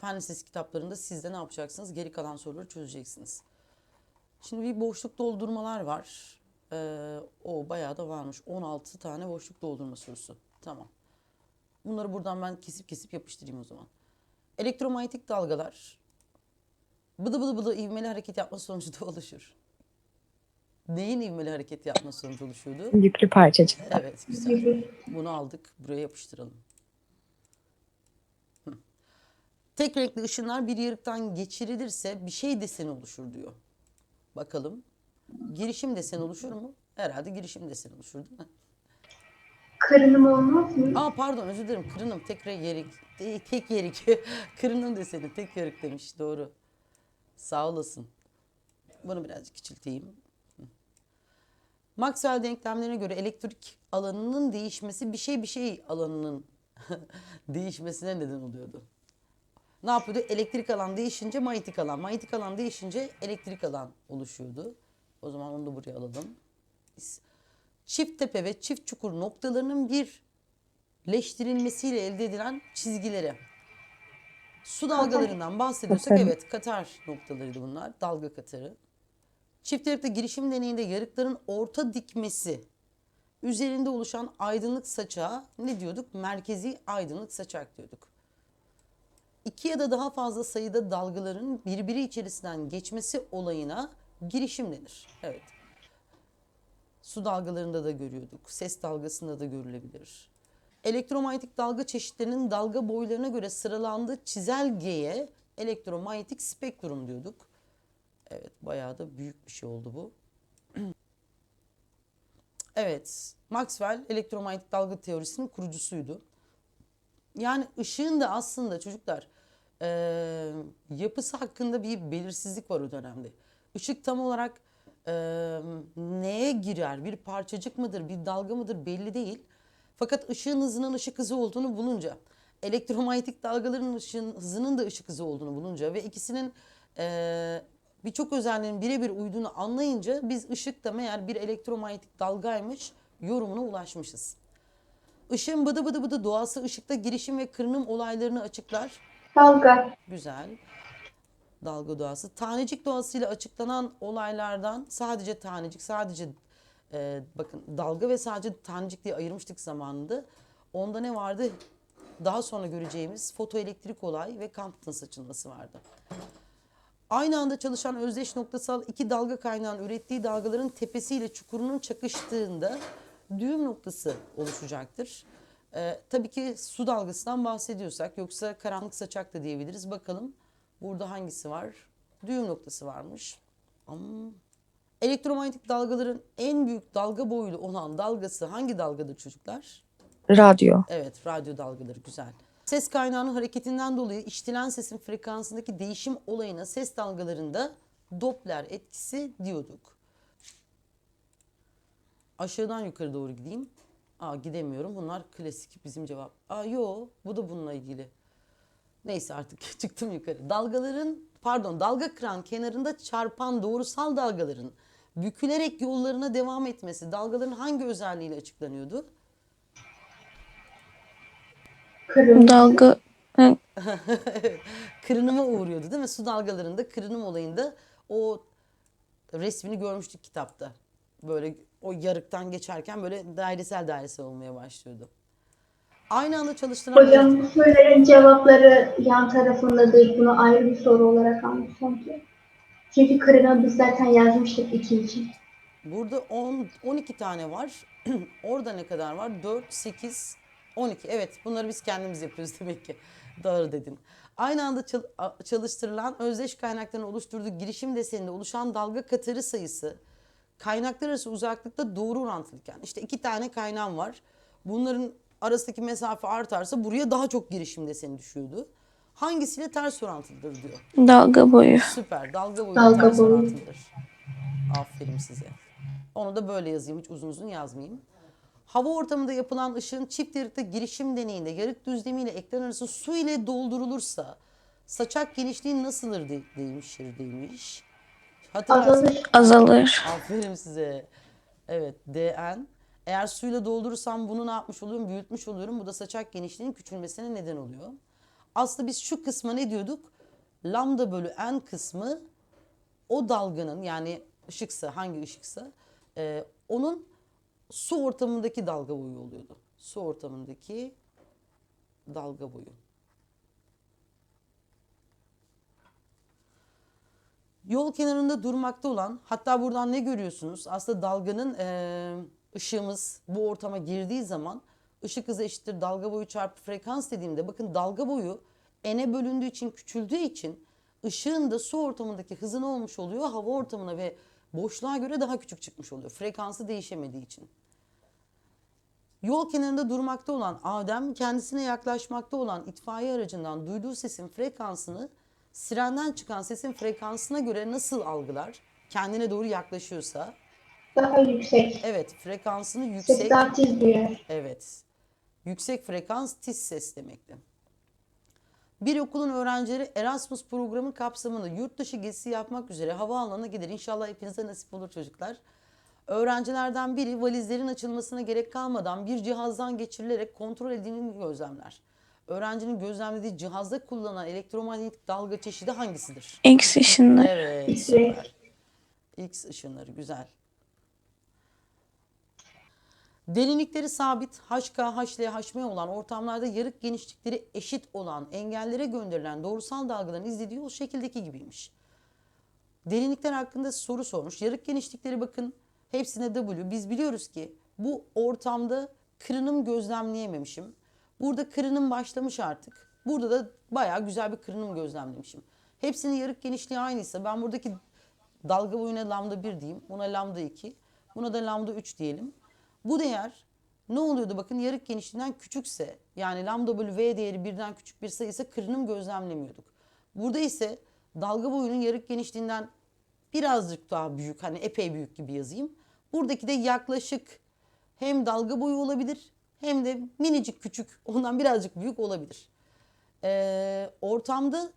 Fen lisesi kitaplarında siz de ne yapacaksınız? Geri kalan soruları çözeceksiniz. Şimdi bir boşluk doldurmalar var. Ee, o bayağı da varmış. 16 tane boşluk doldurma sorusu. Tamam. Bunları buradan ben kesip kesip yapıştırayım o zaman. Elektromanyetik dalgalar bıdı bıdı bıdı ivmeli hareket yapma sonucu da oluşur. Neyin ivmeli hareket yapma sonucu oluşuyordu? Yüklü parçacıklar. Evet güzel. Bunu aldık. Buraya yapıştıralım. Hı. Tek renkli ışınlar bir yarıktan geçirilirse bir şey deseni oluşur diyor. Bakalım. Girişim deseni oluşur mu? Herhalde girişim deseni oluşur değil mi? Karınım olmaz mı? Aa pardon özür dilerim. Kırınım tek re- yerik. Te- Tek yerik. Kırınım deseni tek yarık demiş. Doğru. Sağ olasın. Bunu birazcık küçülteyim. Maxwell denklemlerine göre elektrik alanının değişmesi bir şey bir şey alanının değişmesine neden oluyordu. Ne yapıyordu? Elektrik alan değişince manyetik alan, manyetik alan değişince elektrik alan oluşuyordu. O zaman onu da buraya alalım. Çift tepe ve çift çukur noktalarının bir leştirilmesiyle elde edilen çizgileri. Su dalgalarından bahsediyorsak evet Katar noktalarıydı bunlar. Dalga Katarı. Çift yarıkta girişim deneyinde yarıkların orta dikmesi üzerinde oluşan aydınlık saçağa ne diyorduk? Merkezi aydınlık saçak diyorduk. İki ya da daha fazla sayıda dalgaların birbiri içerisinden geçmesi olayına girişim denir. Evet. Su dalgalarında da görüyorduk. Ses dalgasında da görülebilir. Elektromanyetik dalga çeşitlerinin dalga boylarına göre sıralandığı çizelgeye elektromanyetik spektrum diyorduk. Evet, bayağı da büyük bir şey oldu bu. Evet, Maxwell elektromanyetik dalga teorisinin kurucusuydu. Yani ışığın da aslında çocuklar eee, yapısı hakkında bir belirsizlik var o dönemde. Işık tam olarak eee, neye girer? Bir parçacık mıdır, bir dalga mıdır belli değil. Fakat ışığın hızının ışık hızı olduğunu bulunca, elektromanyetik dalgaların ışığın hızının da ışık hızı olduğunu bulunca ve ikisinin eee, birçok özelliğinin birebir uyduğunu anlayınca biz ışık da meğer bir elektromanyetik dalgaymış yorumuna ulaşmışız. Işığın bıdı bıdı bıdı doğası ışıkta girişim ve kırınım olaylarını açıklar. Dalga. Güzel. Dalga doğası. Tanecik doğasıyla açıklanan olaylardan sadece tanecik, sadece e, bakın dalga ve sadece tanecik diye ayırmıştık zamanında. Onda ne vardı? Daha sonra göreceğimiz fotoelektrik olay ve Compton saçılması vardı. Aynı anda çalışan özdeş noktasal iki dalga kaynağının ürettiği dalgaların tepesiyle çukurunun çakıştığında düğüm noktası oluşacaktır. Ee, tabii ki su dalgasından bahsediyorsak yoksa karanlık saçak da diyebiliriz. Bakalım burada hangisi var? Düğüm noktası varmış. Am. Elektromanyetik dalgaların en büyük dalga boylu olan dalgası hangi dalgadır çocuklar? Radyo. Evet, radyo dalgaları güzel. Ses kaynağının hareketinden dolayı işitilen sesin frekansındaki değişim olayına ses dalgalarında Doppler etkisi diyorduk. Aşağıdan yukarı doğru gideyim. Aa gidemiyorum. Bunlar klasik bizim cevap. Aa yo, bu da bununla ilgili. Neyse artık çıktım yukarı. Dalgaların pardon dalga kıran kenarında çarpan doğrusal dalgaların bükülerek yollarına devam etmesi dalgaların hangi özelliğiyle açıklanıyordu? Kırım. Dalga Hı, kırınıma uğruyordu değil mi? Su dalgalarında kırınım olayında o resmini görmüştük kitapta. Böyle o yarıktan geçerken böyle dairesel dairesel olmaya başlıyordu. Aynı anda çalıştıran Hocam bu soruların cevapları yan tarafında değil. Bunu ayrı bir soru olarak almış sanki. Çünkü kırına biz zaten yazmıştık iki için. Burada 10 12 tane var. Orada ne kadar var? 4 8 12. Evet, bunları biz kendimiz yapıyoruz demek ki. Doğru dedin. Aynı anda çalıştırılan özdeş kaynakların oluşturduğu girişim deseninde oluşan dalga katarı sayısı kaynaklar arası uzaklıkta doğru orantılıyken işte iki tane kaynağım var. Bunların arasındaki mesafe artarsa buraya daha çok girişim deseni düşüyordu. Hangisiyle ters orantılıdır diyor. dalga boyu. Süper. Dalga boyu Dalga ters boyu. orantılıdır. Aferin size. Onu da böyle yazayım. Hiç uzun uzun yazmayayım. Hava ortamında yapılan ışığın çift yarıkta girişim deneyinde yarık düzlemiyle ekran arası su ile doldurulursa saçak genişliği nasıldır de, demiştir demiş. Hatırlarsın. Azalır. Azalır. Aferin size. Evet DN. Eğer suyla doldurursam bunu ne yapmış oluyorum? Büyütmüş oluyorum. Bu da saçak genişliğinin küçülmesine neden oluyor. Aslında biz şu kısma ne diyorduk? Lambda bölü n kısmı o dalganın yani ışıksa hangi ışıksa e, onun su ortamındaki dalga boyu oluyordu. Su ortamındaki dalga boyu. Yol kenarında durmakta olan hatta buradan ne görüyorsunuz? Aslında dalganın eee, ışığımız bu ortama girdiği zaman ışık hızı eşittir dalga boyu çarpı frekans dediğimde bakın dalga boyu n'e bölündüğü için küçüldüğü için ışığın da su ortamındaki hızı ne olmuş oluyor? Hava ortamına ve boşluğa göre daha küçük çıkmış oluyor. Frekansı değişemediği için. Yol kenarında durmakta olan Adem kendisine yaklaşmakta olan itfaiye aracından duyduğu sesin frekansını sirenden çıkan sesin frekansına göre nasıl algılar? Kendine doğru yaklaşıyorsa. Daha yüksek. Evet frekansını Ses yüksek. daha tiz duyar. Evet. Yüksek frekans tiz ses demekti. Bir okulun öğrencileri Erasmus programı kapsamında yurt dışı gezisi yapmak üzere havaalanına gider. İnşallah hepinize nasip olur çocuklar. Öğrencilerden biri valizlerin açılmasına gerek kalmadan bir cihazdan geçirilerek kontrol edildiğini gözlemler. Öğrencinin gözlemlediği cihazda kullanılan elektromanyetik dalga çeşidi hangisidir? X ışınlar. Evet. X-ray. X ışınları güzel. Derinlikleri sabit HK, HL, HM olan ortamlarda yarık genişlikleri eşit olan engellere gönderilen doğrusal dalgaların izlediği o şekildeki gibiymiş. Derinlikler hakkında soru sormuş. Yarık genişlikleri bakın hepsine W. Biz biliyoruz ki bu ortamda kırınım gözlemleyememişim. Burada kırınım başlamış artık. Burada da bayağı güzel bir kırınım gözlemlemişim. Hepsinin yarık genişliği aynıysa ben buradaki dalga boyuna lambda 1 diyeyim. Buna lambda 2. Buna da lambda 3 diyelim. Bu değer ne oluyordu bakın yarık genişliğinden küçükse yani lambda bölü v değeri birden küçük bir sayıysa kırınım gözlemlemiyorduk. Burada ise dalga boyunun yarık genişliğinden birazcık daha büyük hani epey büyük gibi yazayım. Buradaki de yaklaşık hem dalga boyu olabilir hem de minicik küçük ondan birazcık büyük olabilir. Ee, ortamda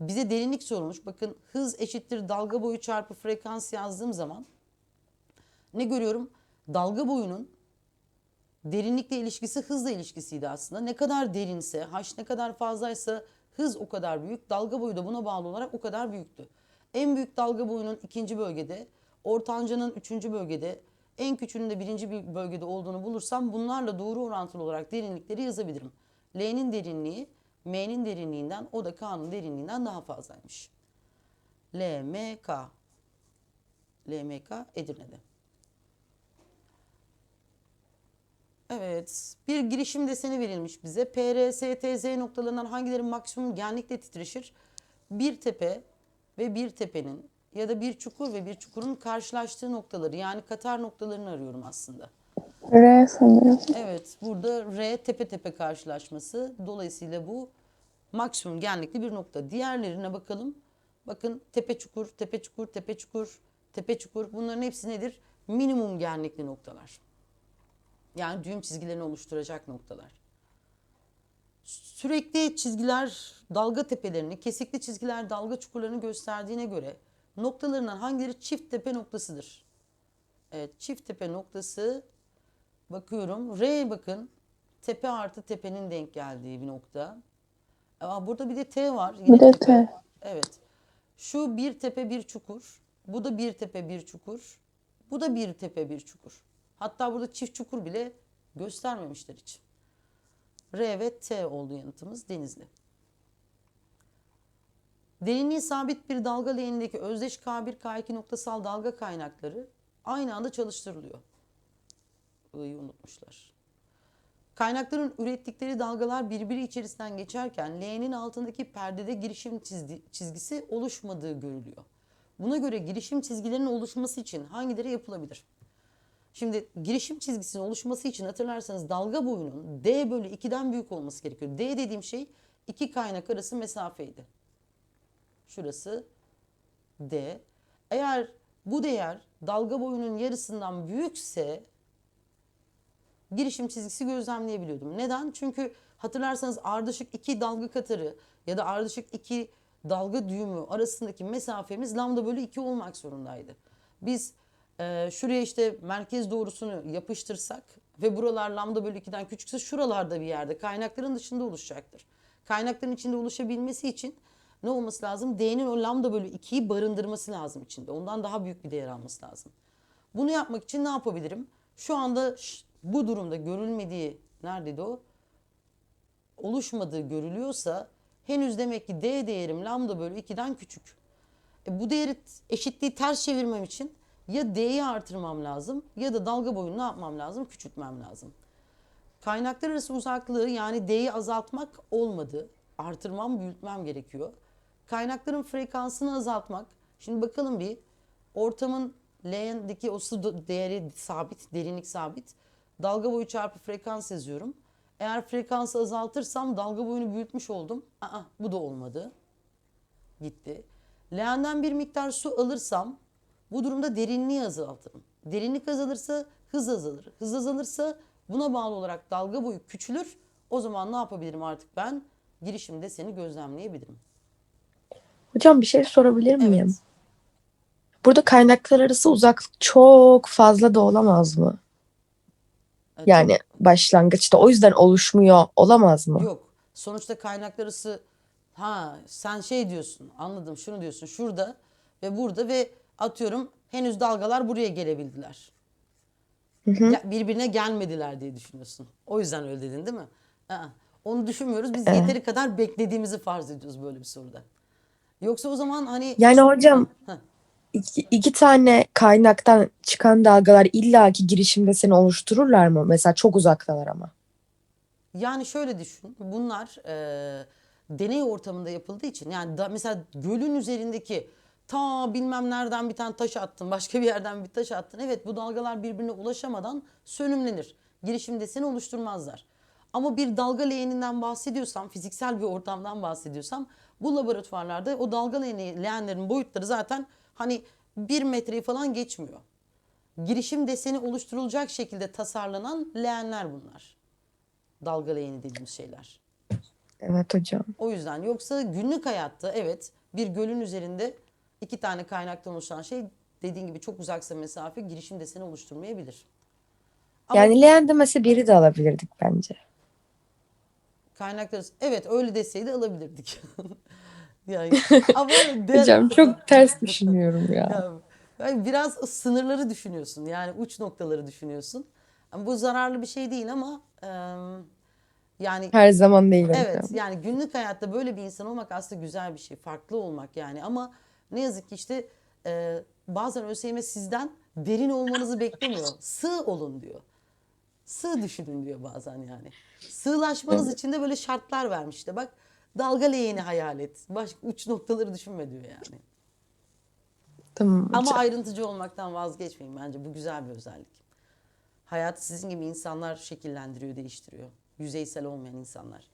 bize derinlik sorulmuş. Bakın hız eşittir dalga boyu çarpı frekans yazdığım zaman ne görüyorum? Dalga boyunun derinlikle ilişkisi hızla ilişkisiydi aslında. Ne kadar derinse, h ne kadar fazlaysa hız o kadar büyük. Dalga boyu da buna bağlı olarak o kadar büyüktü. En büyük dalga boyunun ikinci bölgede, ortancanın üçüncü bölgede, en küçüğünün de birinci bir bölgede olduğunu bulursam bunlarla doğru orantılı olarak derinlikleri yazabilirim. L'nin derinliği M'nin derinliğinden o da K'nın derinliğinden daha fazlaymış. LMK. LMK Edirne'de. Evet. Bir girişim deseni verilmiş bize. PR, ST, Z noktalarından hangileri maksimum genlikle titreşir? Bir tepe ve bir tepenin ya da bir çukur ve bir çukurun karşılaştığı noktaları yani katar noktalarını arıyorum aslında. R sanırım. Evet, burada R tepe tepe karşılaşması. Dolayısıyla bu maksimum genlikli bir nokta. Diğerlerine bakalım. Bakın tepe çukur, tepe çukur, tepe çukur, tepe çukur. Bunların hepsi nedir? Minimum genlikli noktalar. Yani düğüm çizgilerini oluşturacak noktalar. Sürekli çizgiler dalga tepelerini, kesikli çizgiler dalga çukurlarını gösterdiğine göre noktalarından hangileri çift tepe noktasıdır? Evet, çift tepe noktası Bakıyorum. R bakın. Tepe artı tepenin denk geldiği bir nokta. Aa, burada bir de T var. Yine Bir de. T. Evet. Şu bir tepe bir çukur. Bu da bir tepe bir çukur. Bu da bir tepe bir çukur. Hatta burada çift çukur bile göstermemişler hiç. R ve T oldu yanıtımız Denizli. Derinliği sabit bir dalga leğenindeki özdeş K1 K2 noktasal dalga kaynakları aynı anda çalıştırılıyor. I'yı unutmuşlar. Kaynakların ürettikleri dalgalar birbiri içerisinden geçerken leğenin altındaki perdede girişim çizgi- çizgisi oluşmadığı görülüyor. Buna göre girişim çizgilerinin oluşması için hangileri yapılabilir? Şimdi girişim çizgisinin oluşması için hatırlarsanız dalga boyunun D bölü 2'den büyük olması gerekiyor. D dediğim şey iki kaynak arası mesafeydi. Şurası D. Eğer bu değer dalga boyunun yarısından büyükse girişim çizgisi gözlemleyebiliyordum. Neden? Çünkü hatırlarsanız ardışık iki dalga katarı ya da ardışık iki dalga düğümü arasındaki mesafemiz lambda bölü 2 olmak zorundaydı. Biz e, şuraya işte merkez doğrusunu yapıştırsak ve buralar lambda bölü 2'den küçükse şuralarda bir yerde kaynakların dışında oluşacaktır. Kaynakların içinde oluşabilmesi için ne olması lazım? D'nin o lambda bölü 2'yi barındırması lazım içinde. Ondan daha büyük bir değer alması lazım. Bunu yapmak için ne yapabilirim? Şu anda bu durumda görülmediği neredeydi o? Oluşmadığı görülüyorsa henüz demek ki D değerim lambda bölü 2'den küçük. E, bu değeri eşitliği ters çevirmem için ya D'yi artırmam lazım ya da dalga boyunu ne yapmam lazım? Küçültmem lazım. Kaynaklar arası uzaklığı yani D'yi azaltmak olmadı. Artırmam, büyütmem gerekiyor. Kaynakların frekansını azaltmak. Şimdi bakalım bir ortamın L'deki o su değeri sabit, derinlik sabit. Dalga boyu çarpı frekans yazıyorum. Eğer frekansı azaltırsam dalga boyunu büyütmüş oldum. Aa, bu da olmadı. Gitti. Leğenden bir miktar su alırsam bu durumda derinliği azaltırım. Derinlik azalırsa hız azalır. Hız azalırsa buna bağlı olarak dalga boyu küçülür. O zaman ne yapabilirim artık ben? Girişimde seni gözlemleyebilirim. Hocam bir şey sorabilir miyim? Evet. Burada kaynaklar arası uzaklık çok fazla da olamaz mı? Evet, Yani başlangıçta o yüzden oluşmuyor olamaz mı? Yok. Sonuçta kaynaklar arası ha sen şey diyorsun anladım şunu diyorsun şurada ve burada ve atıyorum henüz dalgalar buraya gelebildiler. Ya, birbirine gelmediler diye düşünüyorsun. O yüzden öyle dedin değil mi? Aa, onu düşünmüyoruz. Biz yeteri kadar beklediğimizi farz ediyoruz böyle bir soruda. Yoksa o zaman hani Yani hocam Heh. iki, iki tane kaynaktan çıkan dalgalar illaki girişimde seni oluştururlar mı? Mesela çok uzaktalar ama. Yani şöyle düşün. Bunlar e, deney ortamında yapıldığı için yani da, mesela gölün üzerindeki ta bilmem nereden bir tane taş attın, başka bir yerden bir taş attın. Evet bu dalgalar birbirine ulaşamadan sönümlenir. Girişim deseni oluşturmazlar. Ama bir dalga leğeninden bahsediyorsam, fiziksel bir ortamdan bahsediyorsam bu laboratuvarlarda o dalga leğeni, leğenlerin boyutları zaten hani bir metreyi falan geçmiyor. Girişim deseni oluşturulacak şekilde tasarlanan leğenler bunlar dalga leğeni dediğimiz şeyler. Evet hocam. O yüzden yoksa günlük hayatta evet bir gölün üzerinde iki tane kaynaktan oluşan şey dediğin gibi çok uzaksa mesafe girişim deseni oluşturmayabilir. Ama Yani leğen demese biri de alabilirdik bence. Kaynaklar evet öyle deseydi alabilirdik. yani ama de- Hocam çok ters düşünüyorum ya. Ya, yani biraz sınırları düşünüyorsun. Yani uç noktaları düşünüyorsun. Yani bu zararlı bir şey değil ama e, yani Her zaman değil hocam. Evet yani günlük hayatta böyle bir insan olmak aslında güzel bir şey. Farklı olmak yani ama ne yazık ki işte e, bazen ÖSYM sizden derin olmanızı beklemiyor. Sığ olun diyor. Sığ düşünün diyor bazen yani. Sığlaşmanız için de böyle şartlar vermiş işte bak dalga leğeni hayal et. Başka uç noktaları düşünme diyor yani. Tamam. Ama ayrıntıcı olmaktan vazgeçmeyin bence bu güzel bir özellik. Hayatı sizin gibi insanlar şekillendiriyor, değiştiriyor. Yüzeysel olmayan insanlar.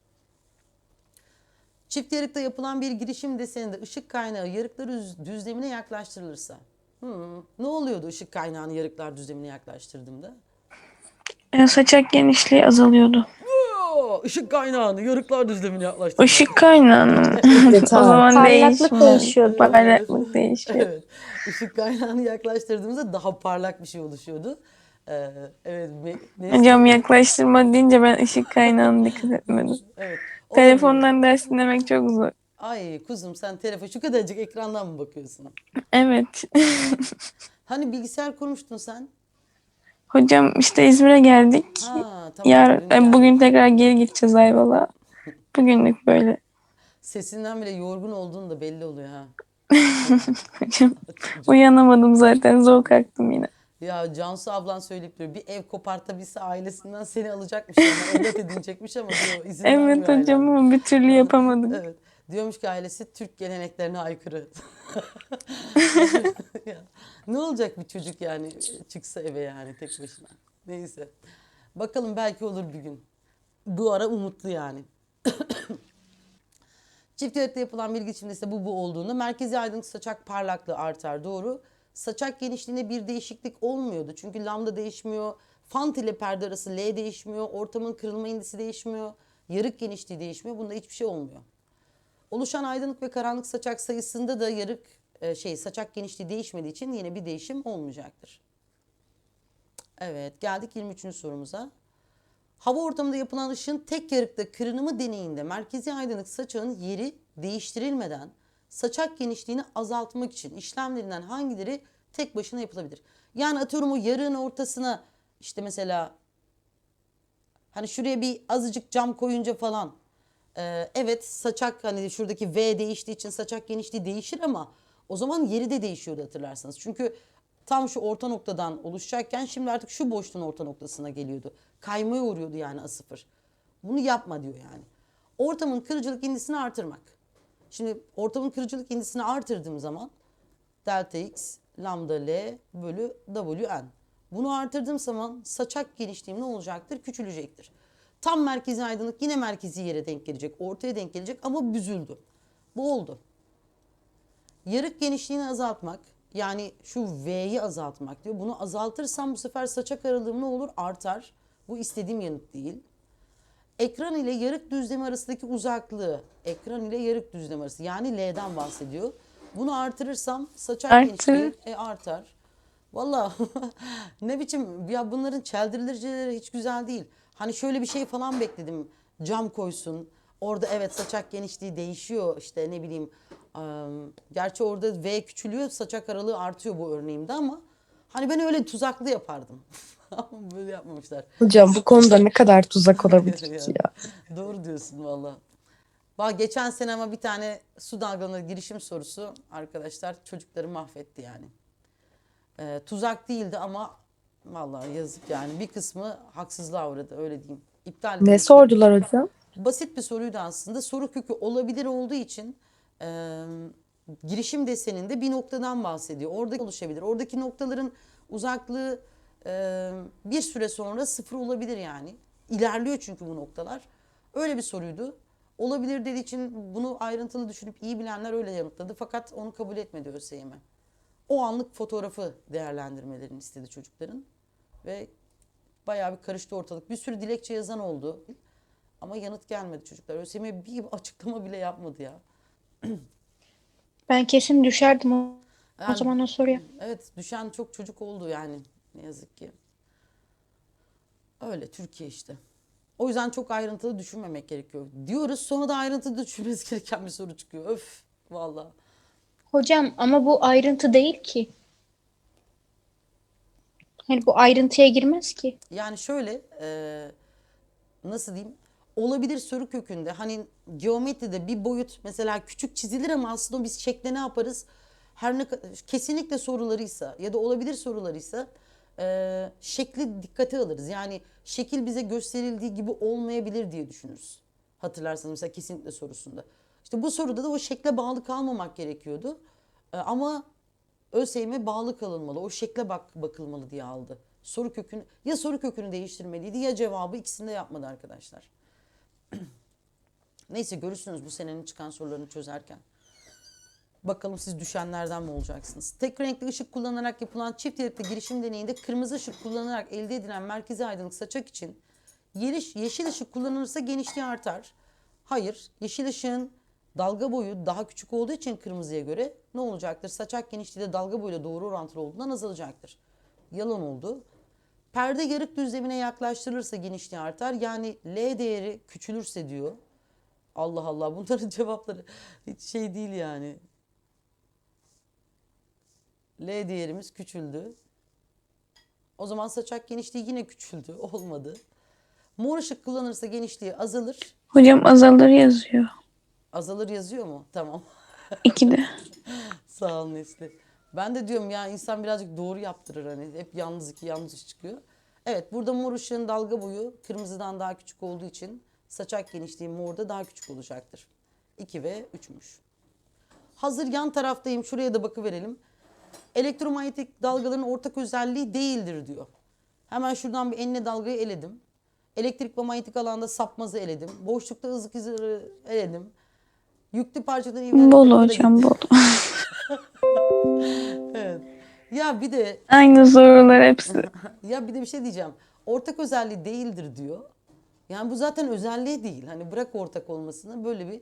Çift yarıkta yapılan bir girişim deseninde ışık kaynağı yarıklar düz- düzlemine yaklaştırılırsa. Hmm, ne oluyordu ışık kaynağını yarıklar düzlemine yaklaştırdığımda? E, saçak genişliği azalıyordu. Oo, ışık kaynağını yarıklar düzlemine yaklaştırdığımda. Işık kaynağını. o zaman Parlaklık değişiyordu. Parlaklık değişiyor. Evet. Işık kaynağını yaklaştırdığımızda daha parlak bir şey oluşuyordu. Ee, evet. me- neyse. Hocam yaklaştırma deyince ben ışık kaynağına dikkat etmedim. Evet. O- Telefondan ders dinlemek çok zor. Ay kuzum sen telefon şu kadarcık ekrandan mı bakıyorsun? Evet. Hani bilgisayar kurmuştun sen? Hocam işte İzmir'e geldik. Ha tamam. Dün geldin. bugün tekrar geri gideceğiz Ayvalık'a. Bugünlük böyle. Sesinden bile yorgun olduğun da belli oluyor ha. Hocam uyanamadım zaten zor kalktım yine. Ya Cansu ablan söyleyip duruyor. Bir ev kopartabilse ailesinden seni alacakmış. Yani evlat edinecekmiş ama diyor izin Evet hocam ama bir türlü yapamadım. Evet. Diyormuş ki ailesi Türk geleneklerine aykırı. Ne olacak bir çocuk yani çıksa eve yani tek başına. Neyse. Bakalım belki olur bir gün. Bu ara umutlu yani. Çift yarıkta yapılan bir geçimde ise bu bu olduğunda merkezi aydınlık saçak parlaklığı artar doğru. Saçak genişliğinde bir değişiklik olmuyordu. Çünkü lambda değişmiyor. Fant ile perde arası L değişmiyor. Ortamın kırılma indisi değişmiyor. Yarık genişliği değişmiyor. Bunda hiçbir şey olmuyor. Oluşan aydınlık ve karanlık saçak sayısında da yarık e, şey saçak genişliği değişmediği için yine bir değişim olmayacaktır. Evet geldik 23. sorumuza. Hava ortamında yapılan ışığın tek yarıkta kırınımı deneyinde merkezi aydınlık saçağın yeri değiştirilmeden saçak genişliğini azaltmak için işlemlerinden hangileri tek başına yapılabilir? Yani atıyorum o yarığın ortasına işte mesela hani şuraya bir azıcık cam koyunca falan ee, evet saçak hani şuradaki V değiştiği için saçak genişliği değişir ama o zaman yeri de değişiyordu hatırlarsanız. Çünkü tam şu orta noktadan oluşacakken şimdi artık şu boşluğun orta noktasına geliyordu. Kaymaya uğruyordu yani A0. Bunu yapma diyor yani. Ortamın kırıcılık indisini artırmak. Şimdi ortamın kırıcılık indisini artırdığım zaman delta x lambda l bölü wn. Bunu artırdığım zaman saçak genişliğim ne olacaktır? Küçülecektir. Tam merkezi aydınlık yine merkezi yere denk gelecek. Ortaya denk gelecek ama büzüldü. Bu oldu. Yarık genişliğini azaltmak yani şu V'yi azaltmak diyor. Bunu azaltırsam bu sefer saçak aralığım ne olur? Artar. Bu istediğim yanıt değil. Ekran ile yarık düzlemi arasındaki uzaklığı, ekran ile yarık düzlemi arası yani L'den bahsediyor. Bunu artırırsam saçak Artır. genişliği e, artar. Valla ne biçim ya bunların çeldiricileri hiç güzel değil. Hani şöyle bir şey falan bekledim. Cam koysun. Orada evet saçak genişliği değişiyor işte ne bileyim. ım, gerçi orada V küçülüyor saçak aralığı artıyor bu örneğimde ama hani ben öyle tuzaklı yapardım. Böyle yapmamışlar. Hocam bu konuda ne kadar tuzak olabilir ki ya? Doğru diyorsun valla. Bak geçen sene ama bir tane su dalgalanır girişim sorusu arkadaşlar çocukları mahvetti yani. Ee, tuzak değildi ama vallahi yazık yani bir kısmı haksızlığa uğradı öyle diyeyim. İptal Ne edildi. sordular hocam? Basit bir soruydu aslında. Soru kökü olabilir olduğu için e, girişim deseninde bir noktadan bahsediyor. Orada oluşabilir. Oradaki noktaların uzaklığı e, bir süre sonra sıfır olabilir yani. İlerliyor çünkü bu noktalar. Öyle bir soruydu. Olabilir dediği için bunu ayrıntılı düşünüp iyi bilenler öyle yanıtladı. Fakat onu kabul etmedi ÖSYM. O anlık fotoğrafı değerlendirmelerini istedi çocukların. Ve bayağı bir karıştı ortalık. Bir sürü dilekçe yazan oldu. Ama yanıt gelmedi çocuklar. ÖSYM bir açıklama bile yapmadı ya. Ben kesin düşerdim o, o Yani, zaman o soruya. Evet düşen çok çocuk oldu yani ne yazık ki. Öyle Türkiye işte. O yüzden çok ayrıntılı düşünmemek gerekiyor. Diyoruz sonra da ayrıntılı düşünmemiz gereken bir soru çıkıyor. Öf vallahi. Hocam ama bu ayrıntı değil ki. Hani bu ayrıntıya girmez ki. Yani şöyle e, nasıl diyeyim olabilir soru kökünde hani geometride bir boyut mesela küçük çizilir ama aslında biz şekle ne yaparız? Her ne kesinlikle sorularıysa ya da olabilir sorularıysa e, şekli dikkate alırız. Yani şekil bize gösterildiği gibi olmayabilir diye düşünürüz. Hatırlarsanız mesela kesinlikle sorusunda. İşte bu soruda da o şekle bağlı kalmamak gerekiyordu. E, ama ÖSYM bağlı kalınmalı. O şekle bak bakılmalı diye aldı. Soru kökünü ya soru kökünü değiştirmeliydi ya cevabı ikisini de yapmadı arkadaşlar. Neyse görürsünüz bu senenin çıkan sorularını çözerken. Bakalım siz düşenlerden mi olacaksınız? Tek renkli ışık kullanarak yapılan çift yarıklı girişim deneyinde kırmızı ışık kullanarak elde edilen merkezi aydınlık saçak için yeşil ışık kullanılırsa genişliği artar. Hayır, yeşil ışığın dalga boyu daha küçük olduğu için kırmızıya göre ne olacaktır? Saçak genişliği de dalga boyuyla doğru orantılı olduğundan azalacaktır. Yalan oldu. Perde yarık düzlemine yaklaştırılırsa genişliği artar. Yani L değeri küçülürse diyor. Allah Allah bunların cevapları hiç şey değil yani. L değerimiz küçüldü. O zaman saçak genişliği yine küçüldü. Olmadı. Mor ışık kullanırsa genişliği azalır. Hocam azalır yazıyor. Azalır yazıyor mu? Tamam. İki de. Sağ ol Nesli. Ben de diyorum ya insan birazcık doğru yaptırır hani. Hep yalnız iki yanlış çıkıyor. Evet burada mor ışığın dalga boyu kırmızıdan daha küçük olduğu için saçak genişliği morda daha küçük olacaktır. 2 ve 3'müş. Hazır yan taraftayım şuraya da bakıverelim. Elektromanyetik dalgaların ortak özelliği değildir diyor. Hemen şuradan bir enine dalgayı eledim. Elektrik ve manyetik alanda sapmazı eledim. Boşlukta ızık izleri eledim. Yüklü parçaları ivmeleri Bol hocam bol. Evet. Ya bir de Aynı sorular hepsi. ya bir de bir şey diyeceğim. Ortak özelliği değildir diyor. Yani bu zaten özelliği değil. Hani bırak ortak olmasını böyle bir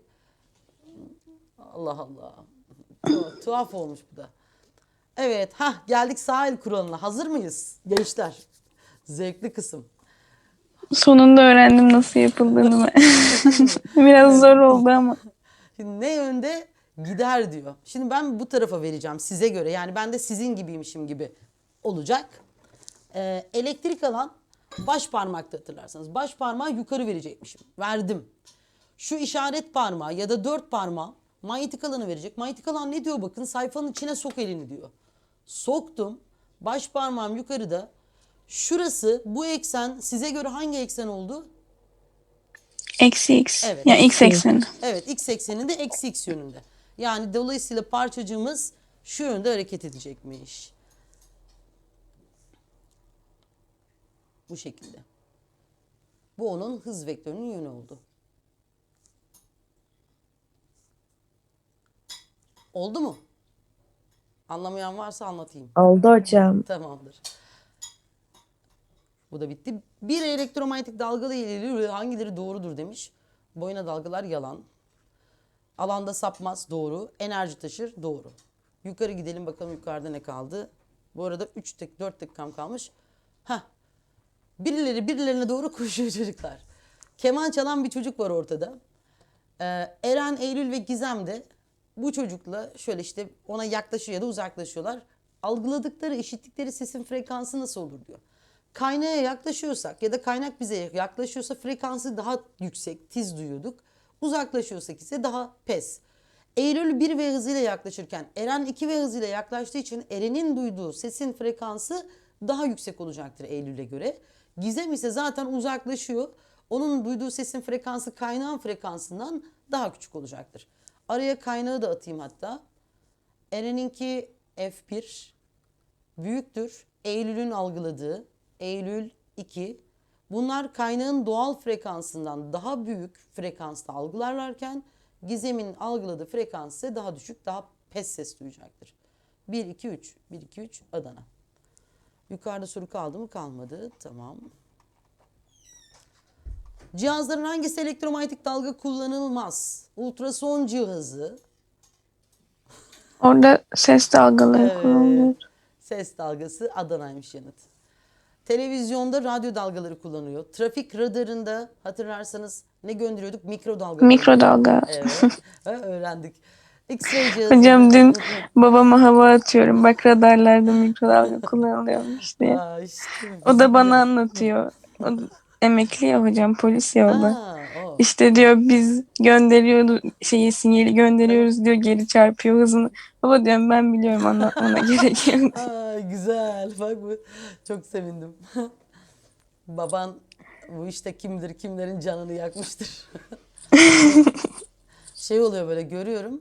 Allah Allah. Tu- tuhaf olmuş bu da. Evet, ha geldik sahil kuralına. Hazır mıyız gençler? Zevkli kısım. Sonunda öğrendim nasıl yapıldığını. Biraz zor oldu ama. Ne yönde gider diyor. Şimdi ben bu tarafa vereceğim size göre. Yani ben de sizin gibiymişim gibi olacak. Ee, elektrik alan baş parmakta hatırlarsanız. Baş parmağı yukarı verecekmişim. Verdim. Şu işaret parmağı ya da dört parmağı manyetik alanı verecek. Manyetik alan ne diyor bakın sayfanın içine sok elini diyor. Soktum. Baş parmağım yukarıda. Şurası bu eksen size göre hangi eksen oldu? Eksi x. Evet. Yani x ekseni. Evet x ekseninde eksi x yönünde. Yani dolayısıyla parçacığımız şu yönde hareket edecekmiş. Bu şekilde. Bu onun hız vektörünün yönü oldu. Oldu mu? Anlamayan varsa anlatayım. Oldu hocam. Tamamdır. Bu da bitti. Bir elektromanyetik dalgalı ilgili hangileri doğrudur demiş. Boyuna dalgalar yalan. Alanda sapmaz doğru. Enerji taşır doğru. Yukarı gidelim bakalım yukarıda ne kaldı. Bu arada 3 tek 4 dakikam kalmış. Heh. Birileri birilerine doğru koşuyor çocuklar. Keman çalan bir çocuk var ortada. Ee, Eren, Eylül ve Gizem de bu çocukla şöyle işte ona yaklaşıyor ya da uzaklaşıyorlar. Algıladıkları, işittikleri sesin frekansı nasıl olur diyor. Kaynağa yaklaşıyorsak ya da kaynak bize yaklaşıyorsa frekansı daha yüksek, tiz duyuyorduk. Uzaklaşıyorsak ise daha pes. Eylül 1 V hızıyla yaklaşırken Eren 2 V hızıyla yaklaştığı için Eren'in duyduğu sesin frekansı daha yüksek olacaktır Eylül'e göre. Gizem ise zaten uzaklaşıyor. Onun duyduğu sesin frekansı kaynağın frekansından daha küçük olacaktır. Araya kaynağı da atayım hatta. Eren'inki F1 büyüktür. Eylül'ün algıladığı Eylül 2. Bunlar kaynağın doğal frekansından daha büyük frekansta algılarlarken Gizem'in algıladığı frekans ise daha düşük, daha pes ses duyacaktır. 1 2 3 1 2 3 Adana. Yukarıda soru kaldı mı? Kalmadı. Tamam. Cihazların hangisi elektromanyetik dalga kullanılmaz? Ultrason cihazı, Orada ses dalgaları Evet. kullanılıyor. Ses dalgası Adana'ymış yanıt. Televizyonda radyo dalgaları kullanıyor. Trafik radarında hatırlarsanız ne gönderiyorduk? Mikrodalga. Mikrodalga. Evet. öğrendik. Hocam dün babama hava atıyorum. Bak radarlarda mikrodalga kullanılıyormuş diye. Aa, işte O da bana anlatıyor. O emekli ya hocam polis ya o da. O. İşte diyor biz gönderiyoruz şeyi sinyali gönderiyoruz diyor geri çarpıyor hızını. Baba diyorum ben biliyorum anlatmana gerek yok. Güzel. Bak bu çok sevindim. Baban bu işte kimdir kimlerin canını yakmıştır. şey oluyor böyle görüyorum.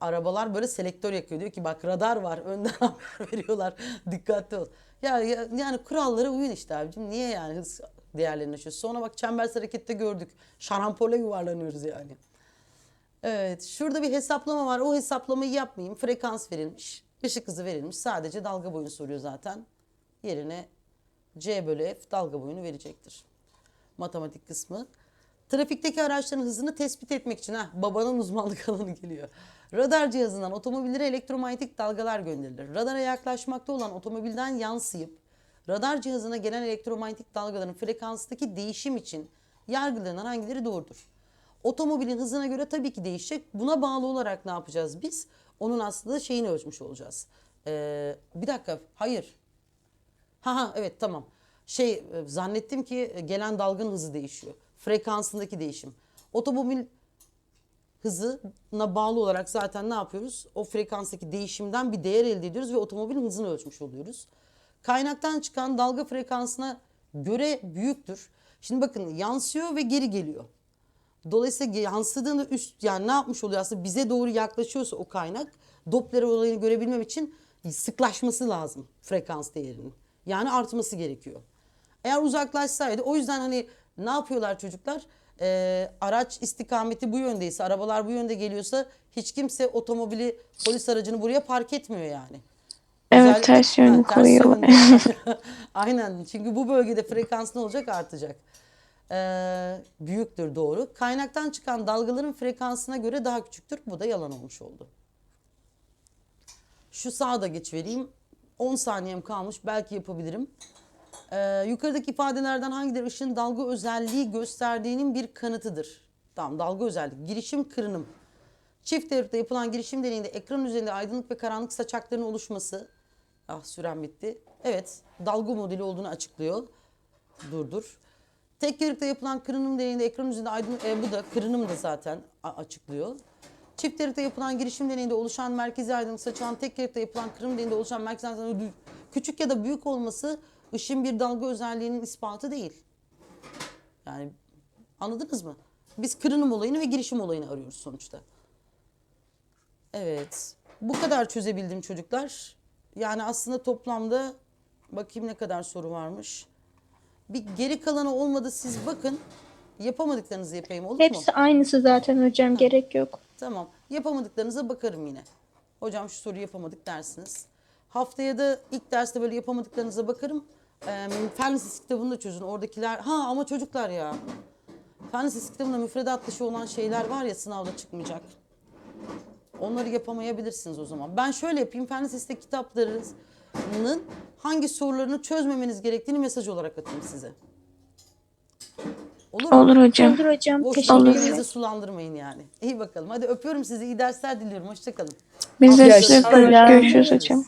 Arabalar böyle selektör yakıyor. Diyor ki bak radar var. Önden haber veriyorlar. Dikkatli ol. Ya, ya yani kurallara uyun işte abicim. Niye yani hız değerlerini aşıyoruz? Sonra bak çembersiz harekette gördük. Şarampole yuvarlanıyoruz yani. Evet, şurada bir hesaplama var. O hesaplamayı yapmayayım. Frekans verilmiş, ışık hızı verilmiş. Sadece dalga boyunu soruyor zaten. Yerine C bölü F dalga boyunu verecektir. Matematik kısmı. Trafikteki araçların hızını tespit etmek için ha babanın uzmanlık alanı geliyor. Radar cihazından otomobillere elektromanyetik dalgalar gönderilir. Radara yaklaşmakta olan otomobilden yansıyıp radar cihazına gelen elektromanyetik dalgaların frekanstaki değişim için yargılanan hangileri doğrudur? Otomobilin hızına göre tabii ki değişecek. Buna bağlı olarak ne yapacağız biz? Onun aslında şeyini ölçmüş olacağız. Ee, bir dakika, hayır. Ha ha evet tamam. Şey e, zannettim ki e, gelen dalganın hızı değişiyor. Frekansındaki değişim. Otomobil hızına bağlı olarak zaten ne yapıyoruz? O frekanstaki değişimden bir değer elde ediyoruz ve otomobilin hızını ölçmüş oluyoruz. Kaynaktan çıkan dalga frekansına göre büyüktür. Şimdi bakın yansıyor ve geri geliyor. Dolayısıyla yansıdığında üst yani ne yapmış oluyor aslında bize doğru yaklaşıyorsa o kaynak Doppler olayını görebilmem için sıklaşması lazım frekans değerinin. Yani artması gerekiyor. Eğer uzaklaşsaydı o yüzden hani ne yapıyorlar çocuklar? Ee, araç istikameti bu yöndeyse, arabalar bu yönde geliyorsa hiç kimse otomobili, polis aracını buraya park etmiyor yani. Evet Özellikle- ters yönlü yönlü. Aynen çünkü bu bölgede frekans ne olacak artacak. Ee, büyüktür doğru. Kaynaktan çıkan dalgaların frekansına göre daha küçüktür. Bu da yalan olmuş oldu. Şu sağa da geç vereyim. 10 saniyem kalmış. Belki yapabilirim. Ee, yukarıdaki ifadelerden hangileri ışığın dalga özelliği gösterdiğinin bir kanıtıdır? Tamam dalga özellik. Girişim kırınım. Çift devretle yapılan girişim deneyinde ekran üzerinde aydınlık ve karanlık saçakların oluşması. Ah sürem bitti. Evet dalga modeli olduğunu açıklıyor. Dur dur. Tek yarıkta yapılan kırınım deneyinde ekran üzerinde aydınlık... E, bu da kırınım da zaten açıklıyor. Çift yarıkta yapılan girişim deneyinde oluşan merkezi aydınlık saçılan tek yarıkta yapılan kırınım deneyinde oluşan merkezi aydınlık küçük ya da büyük olması ışığın bir dalga özelliğinin ispatı değil. Yani anladınız mı? Biz kırınım olayını ve girişim olayını arıyoruz sonuçta. Evet. Bu kadar çözebildim çocuklar. Yani aslında toplamda bakayım ne kadar soru varmış. Bir geri kalanı olmadı siz bakın. Yapamadıklarınızı yapayım olur mu? Hepsi aynısı zaten hocam gerek yok. Tamam. Yapamadıklarınıza bakarım yine. Hocam şu soruyu yapamadık dersiniz. Haftaya da ilk derste böyle yapamadıklarınıza bakarım. Ee, fen lisesi kitabını da çözün. Oradakiler... Ha ama çocuklar ya. Fen lisesi kitabında müfredat dışı olan şeyler var ya sınavda çıkmayacak. Onları yapamayabilirsiniz o zaman. Ben şöyle yapayım. Fen lisesi kitaplarının hangi sorularını çözmemeniz gerektiğini mesaj olarak atayım size. Olur mu? Olur hocam. Olur hocam. Boş ederim. sulandırmayın yani. İyi bakalım. Hadi öpüyorum sizi. İyi dersler diliyorum. Hoşçakalın. Biz de size görüşürüz hocam.